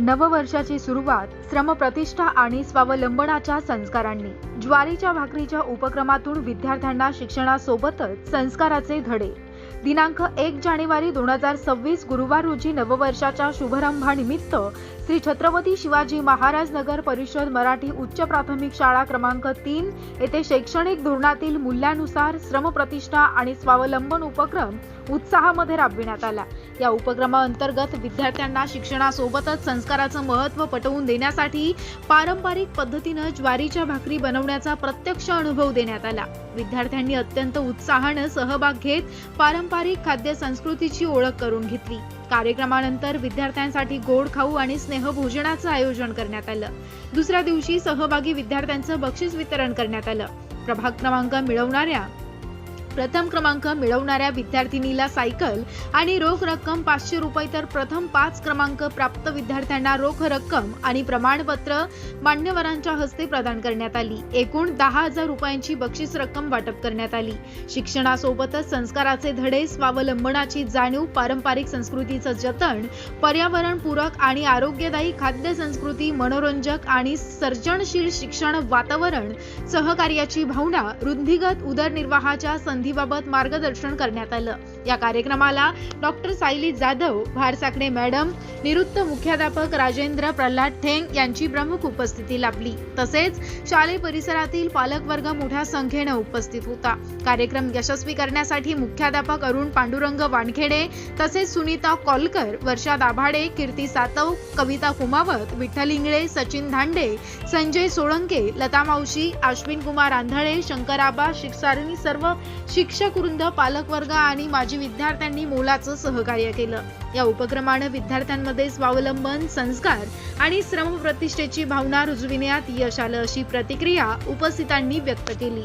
नववर्षाची सुरुवात श्रमप्रतिष्ठा आणि स्वावलंबनाच्या संस्कारांनी. ज्वारीच्या भाकरीच्या उपक्रमातून विद्यार्थ्यांना शिक्षणासोबतच संस्काराचे धडे. दिनांक एक जानेवारी दोन हजार सव्वीस गुरुवार रोजी नववर्षाच्या शुभारंभानिमित्त श्री छत्रपती शिवाजी महाराज नगर परिषद मराठी उच्च प्राथमिक शाळा क्रमांक तीन येथे शैक्षणिक धोरणातील मूल्यानुसार श्रमप्रतिष्ठा आणि स्वावलंबन उपक्रम उत्साहामध्ये राबविण्यात आला. या उपक्रमाअंतर्गत विद्यार्थ्यांना शिक्षणासोबतच संस्काराचं महत्त्व पटवून देण्यासाठी पारंपरिक पद्धतीनं ज्वारीच्या भाकरी बनवण्याचा प्रत्यक्ष अनुभव देण्यात आला. विद्यार्थ्यांनी अत्यंत उत्साहानं सहभाग घेत पारंपरिक खाद्य संस्कृतीची ओळख करून घेतली. कार्यक्रमानंतर विद्यार्थ्यांसाठी गोड खाऊ आणि स्नेहभोजनाचं आयोजन करण्यात आलं. दुसऱ्या दिवशी सहभागी विद्यार्थ्यांचं बक्षीस वितरण करण्यात आलं. प्रभाग क्रमांक मिळवणाऱ्या प्रथम क्रमांक मिळवणाऱ्या विद्यार्थिनीला सायकल आणि रोख रक्कम पाचशे रुपये तर प्रथम पाच क्रमांक प्राप्त विद्यार्थ्यांना रोख रक्कम आणि प्रमाणपत्र मान्यवरांच्या हस्ते प्रदान करण्यात आली. एकूण दहा हजार रुपयांची बक्षीस रक्कम वाटप करण्यात आली. शिक्षणासोबतच संस्काराचे धडे स्वावलंबनाची जाणीव पारंपरिक संस्कृतीचं जतन पर्यावरणपूरक आणि आरोग्यदायी खाद्य संस्कृती मनोरंजक आणि सर्जनशील शिक्षण वातावरण सहकार्याची भावना वृद्धिगत उदरनिर्वाहाच्या संधी संधीबाबत मार्गदर्शन करण्यात आलं. या कार्यक्रमाला डॉक्टर सायली जाधव भारसाकडे मॅडम निवृत्त मुख्याध्यापक राजेंद्र प्रल्हाद ठेंग यांची प्रमुख उपस्थिती लाभली. तसेच शालेय परिसरातील पालकवर्ग मोठ्या संख्येनं उपस्थित होता. कार्यक्रम यशस्वी करण्यासाठी मुख्याध्यापक अरुण पांडुरंग वानखेडे तसेच सुनीता कॉलकर वर्षा दाभाडे कीर्ती सातव कविता कुमावत विठ्ठल इंगळे सचिन धांडे संजय सोळंके लता मावशी अश्विन कुमार आंधळे शंकराबा शिक्षारिणी सर्व शिक्षक वृंद पालकवर्ग आणि माजी विद्यार्थ्यांनी मोलाचं सहकार्य केलं. या उपक्रमानं विद्यार्थ्यांमध्ये स्वावलंबन संस्कार आणि श्रमप्रतिष्ठेची भावना रुजविण्यात यश आलं अशी प्रतिक्रिया उपस्थितांनी व्यक्त केली.